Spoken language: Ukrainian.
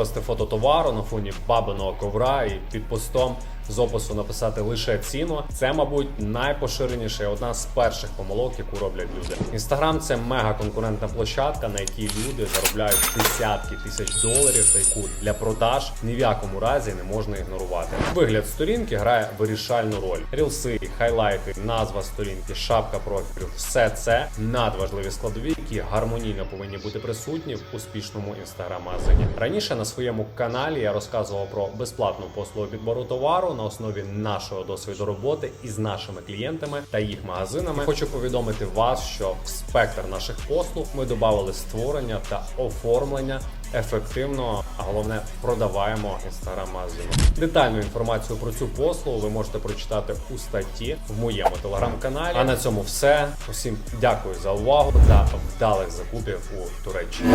Вести фото товару на фоні бабиного ковра і під постом з опису написати лише ціну. Це, мабуть, найпоширеніша одна з перших помилок, яку роблять люди. Інстаграм це мега конкурентна площадка, на якій люди заробляють десятки тисяч доларів, та яку для продаж ні в якому разі не можна ігнорувати. Вигляд сторінки грає вирішальну роль. Рілси, хайлайти, назва сторінки, шапка профілю все це надважливі складові, які гармонійно повинні бути присутні в успішному інстаграм-магазині. Раніше на своєму каналі я розказував про безплатну послугу підбору товару на основі нашого досвіду роботи із нашими клієнтами та їх магазинами. Хочу повідомити вас, що в спектр наших послуг ми додали створення та оформлення ефективного, а головне продаваємо інстаграм-магазину. Детальну інформацію про цю послугу ви можете прочитати у статті в моєму телеграм-каналі. А на цьому все. Усім дякую за увагу та вдалих закупів у Туреччині.